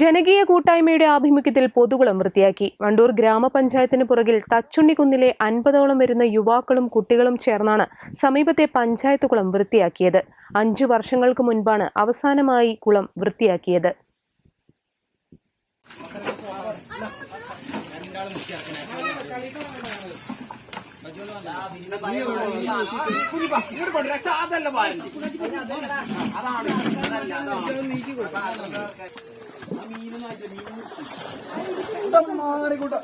ജനകീയ കൂട്ടായ്മയുടെ ആഭിമുഖ്യത്തിൽ പൊതുകുളം വൃത്തിയാക്കി. വണ്ടൂർ ഗ്രാമപഞ്ചായത്തിന് പുറകിൽ തച്ചുണ്ണിക്കുന്നിലെ അൻപതോളം വരുന്ന യുവാക്കളും കുട്ടികളും ചേർന്നാണ് സമീപത്തെ പഞ്ചായത്ത് കുളം വൃത്തിയാക്കിയത്. അഞ്ചു വർഷങ്ങൾക്ക് മുൻപാണ് അവസാനമായി കുളം വൃത്തിയാക്കിയത്. മാറിക്കൂട്ടില്ല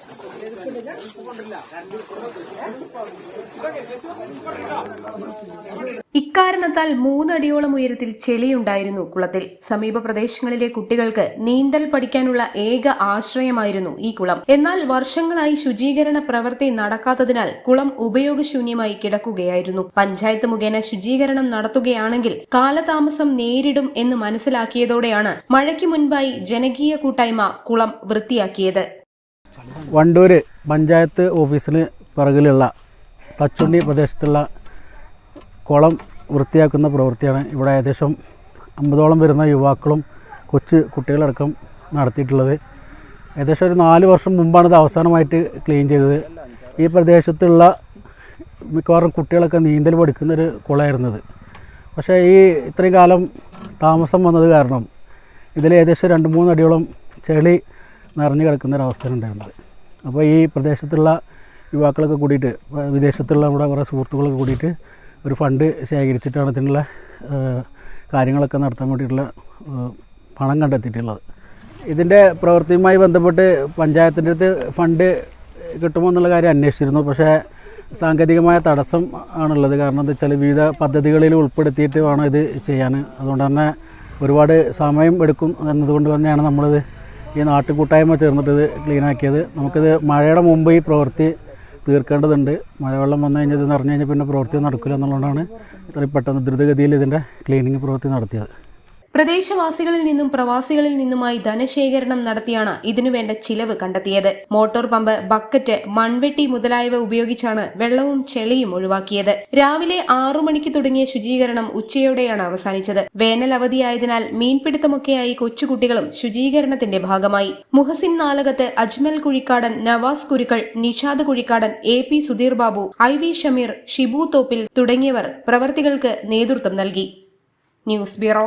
ഇക്കാരണത്താൽ മൂന്നടിയോളം ഉയരത്തിൽ ചെളിയുണ്ടായിരുന്നു കുളത്തിൽ. സമീപ പ്രദേശങ്ങളിലെ കുട്ടികൾക്ക് നീന്തൽ പഠിക്കാനുള്ള ഏക ആശ്രയമായിരുന്നു ഈ കുളം. എന്നാൽ വർഷങ്ങളായി ശുചീകരണ പ്രവൃത്തി നടക്കാത്തതിനാൽ കുളം ഉപയോഗശൂന്യമായി കിടക്കുകയായിരുന്നു. പഞ്ചായത്ത് മുഖേന ശുചീകരണം നടത്തുകയാണെങ്കിൽ കാലതാമസം നേരിടും എന്ന് മനസ്സിലാക്കിയതോടെയാണ് മഴയ്ക്ക് മുൻപായി ജനകീയ കൂട്ടായ്മ കുളം വൃത്തിയാക്കിയത്. വണ്ടൂര് പഞ്ചായത്ത് ഓഫീസിന് പിറകിലുള്ള തച്ചുണ്ടി പ്രദേശത്തുള്ള കുളം വൃത്തിയാക്കുന്ന പ്രവൃത്തിയാണ്. ഇവിടെ ഏകദേശം അമ്പതോളം വരുന്ന യുവാക്കളും കൊച്ചു കുട്ടികളടക്കം നടത്തിയിട്ടുള്ളത്. ഏകദേശം ഒരു നാല് വർഷം മുമ്പാണ് ഇത് അവസാനമായിട്ട് ക്ലീൻ ചെയ്തത്. ഈ പ്രദേശത്തുള്ള മിക്കവാറും കുട്ടികളൊക്കെ നീന്തൽ പഠിക്കുന്നൊരു കുളമായിരുന്നത്. പക്ഷേ ഈ ഇത്രയും കാലം താമസം വന്നത് കാരണം ഇതിൽ ഏകദേശം രണ്ട് മൂന്ന് അടിയോളം ചെളി നിറഞ്ഞു കിടക്കുന്ന ഒരു അവസ്ഥയാണ് ഉണ്ടായിരുന്നത്. അപ്പോൾ ഈ പ്രദേശത്തുള്ള യുവാക്കളൊക്കെ കൂടിയിട്ട് വിദേശത്തുള്ള നമ്മുടെ കുറേ സുഹൃത്തുക്കളൊക്കെ കൂടിയിട്ട് ഒരു ഫണ്ട് ശേഖരിച്ചിട്ടാണ് ഇതിനുള്ള കാര്യങ്ങളൊക്കെ നടത്താൻ വേണ്ടിയിട്ടുള്ള പണം കണ്ടെത്തിയിട്ടുള്ളത്. ഇതിന്റെ പ്രവൃത്തിയുമായി ബന്ധപ്പെട്ട് പഞ്ചായത്തിന്റെ അടുത്ത് ഫണ്ട് കിട്ടുമോ എന്നുള്ള കാര്യം അന്വേഷിച്ചിരുന്നു. പക്ഷേ സാങ്കേതികമായ തടസ്സം ആണുള്ളത്. കാരണം എന്താ വെച്ചാൽ വിവിധ പദ്ധതികളിൽ ഉൾപ്പെടുത്തിയിട്ട് വേണം ഇത് ചെയ്യാൻ. അതുകൊണ്ട് തന്നെ ഒരുപാട് സമയം എടുക്കും എന്നതുകൊണ്ട് തന്നെയാണ് നമ്മളിത് ഈ നാട്ടുകൂട്ടായ്മ ചേർന്നിട്ട് ഇത് ക്ലീനാക്കിയത്. നമുക്കിത് മഴയുടെ മുമ്പ് ഈ പ്രവൃത്തി തീർക്കേണ്ടതുണ്ട്. മഴവെള്ളം വന്നു കഴിഞ്ഞാൽ ഇത് നിറഞ്ഞു കഴിഞ്ഞാൽ പിന്നെ പ്രവൃത്തി നടക്കില്ല എന്നുള്ളതുകൊണ്ടാണ് ഇത്രയും പെട്ടെന്ന് ദ്രുതഗതിയിൽ ഇതിന്റെ ക്ലീനിങ് പ്രവൃത്തി നടത്തിയത്. പ്രദേശവാസികളിൽ നിന്നും പ്രവാസികളിൽ നിന്നുമായി ധനശേഖരണം നടത്തിയാണ് ഇതിനുവേണ്ട ചിലവ് കണ്ടെത്തിയത്. മോട്ടോർ പമ്പ് ബക്കറ്റ് മൺവെട്ടി മുതലായവ ഉപയോഗിച്ചാണ് വെള്ളവും ചെളിയും ഒഴിവാക്കിയത്. രാവിലെ ആറു മണിക്ക് തുടങ്ങിയ ശുചീകരണം ഉച്ചയോടെയാണ് അവസാനിച്ചത്. വേനൽ അവധിയായതിനാൽ മീൻപിടുത്തമൊക്കെയായി കൊച്ചുകുട്ടികളും ശുചീകരണത്തിന്റെ ഭാഗമായി. Muhsin Nalakath Ajmal Kuzhikkadan Navas Kurukkal Nishad Kuzhikkadan A P Sudheer Babu I V Shameer Shibu Thoppil തുടങ്ങിയവർ പ്രവർത്തികൾക്ക് നേതൃത്വം നൽകി. News bureau